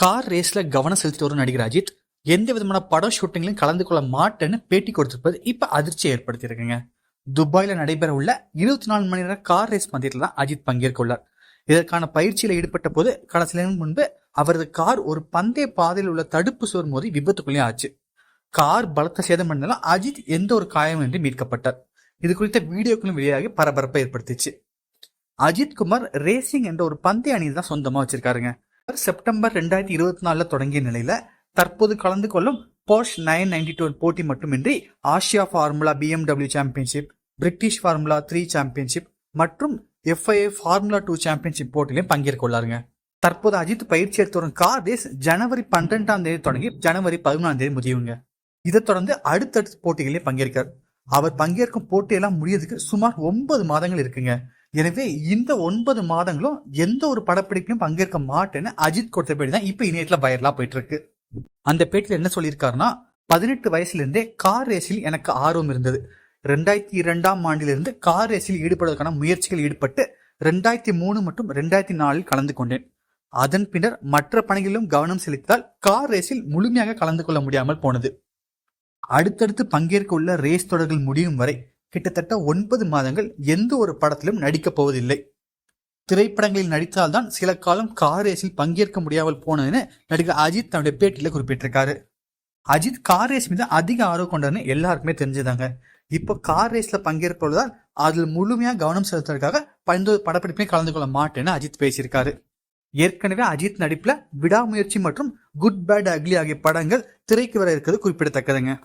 Car ரேஸ்ல கவனம் செலுத்தி வரும் நடிகர் அஜித் எந்த விதமான படம் ஷூட்டிங்லையும் கலந்து கொள்ள மாட்டேன்னு பேட்டி கொடுத்திருப்பது இப்ப அதிர்ச்சியை ஏற்படுத்தியிருக்குங்க. துபாயில நடைபெற உள்ள இருபத்தி நாலு மணி நேர கார் ரேஸ் பந்தயத்தில் தான் அஜித் பங்கேற்க உள்ளார். இதற்கான பயிற்சியில ஈடுபட்ட போது கடந்த முன்பு அவரது கார் ஒரு பந்தய பாதையில் உள்ள தடுப்பு சுவர் மோதி விபத்துக்குள்ளேயே ஆச்சு. கார் பலத்த சேதம் பண்ணாலும் அஜித் எந்த ஒரு காயமின்றி மீட்கப்பட்டார். இது குறித்த வீடியோக்களும் வெளியாகி பரபரப்பை ஏற்படுத்திச்சு. அஜித் குமார் ரேசிங் என்ற ஒரு பந்தய அணியை தான் சொந்தமா வச்சிருக்காருங்க. செப்டம்பர் ரெண்டாயிரத்தி இருபத்தி நாலில் தொடங்கிய நிலையில் தற்போது கலந்து கொள்ளும் போர்ஷ் நைன் நைன்டி டூ போட்டி மட்டுமின்றி Asia Formula BMW championship British Formula three championship மற்றும் எஃப்ஐஏ ஃபார்முலா டூ சாம்பியன்ஷிப் போட்டியிலும் பங்கேற்க உள்ளாருங்க. தற்போது அஜித் பயிற்சி எடுத்து வரும் கார் ரேஸ் ஜனவரி பன்னெண்டாம் தேதி தொடங்கி ஜனவரி பதிமூணாம் தேதி முடியுங்க. இதைத் தொடர்ந்து அடுத்தடுத்த போட்டிகளில் பங்கேற்கார் அவர் பங்கேற்கும் போட்டியெல்லாம் முடியறதுக்கு சுமார் ஒன்பது மாதங்கள் இருக்குங்க. எனவே இந்த ஒன்பது மாதங்களும் எந்த ஒரு படப்பிடிப்பிலும் பங்கேற்க மாட்டேன்னு அஜித் கொடுத்த பேட்டி தான் இப்ப இணையத்துல வைரலா போயிட்டு இருக்கு அந்த பேட்டியில் என்ன சொல்லியிருக்காருன்னா பதினெட்டு வயசுல இருந்தே கார் ரேஸில் எனக்கு ஆர்வம் இருந்தது. ரெண்டாயிரத்தி இரண்டாம் ஆண்டிலிருந்து கார் ரேஸில் ஈடுபடுவதற்கான முயற்சிகள் ஈடுபட்டு ரெண்டாயிரத்தி மூணு மற்றும் ரெண்டாயிரத்தி நாலில் கலந்து கொண்டேன். அதன் பின்னர் மற்ற பணிகளிலும் கவனம் செலுத்தால் கார் ரேஸில் முழுமையாக கலந்து கொள்ள முடியாமல் போனது. அடுத்தடுத்து பங்கேற்க உள்ள ரேஸ் தொடர்கள் முடியும் வரை கிட்டத்தட்ட ஒன்பது மாதங்கள் எந்த ஒரு படத்திலும் நடிக்கப் போவதில்லை. திரைப்படங்களில் நடித்தால்தான் சில காலம் கார் ரேஸில் பங்கேற்க முடியாமல் போனதுன்னு நடிகர் அஜித் தன்னுடைய பேட்டியில் குறிப்பிட்டிருக்காரு. அஜித் கார் ரேஸ் மீது அதிக ஆர்வம் கொண்டதுன்னு எல்லாருக்குமே தெரிஞ்சுதாங்க. இப்போ கார் ரேஸில் பங்கேற்பதால் அதில் முழுமையாக கவனம் செலுத்துறதுக்காக எந்த படப்பிடிப்பையும் கலந்து கொள்ள மாட்டேன்னு அஜித் பேசியிருக்காரு. ஏற்கனவே அஜித் நடிப்பில் விடாமுயற்சி மற்றும் குட் பேட் அக்லி ஆகிய படங்கள் திரைக்கு வர இருக்கிறது குறிப்பிடத்தக்கதுங்க.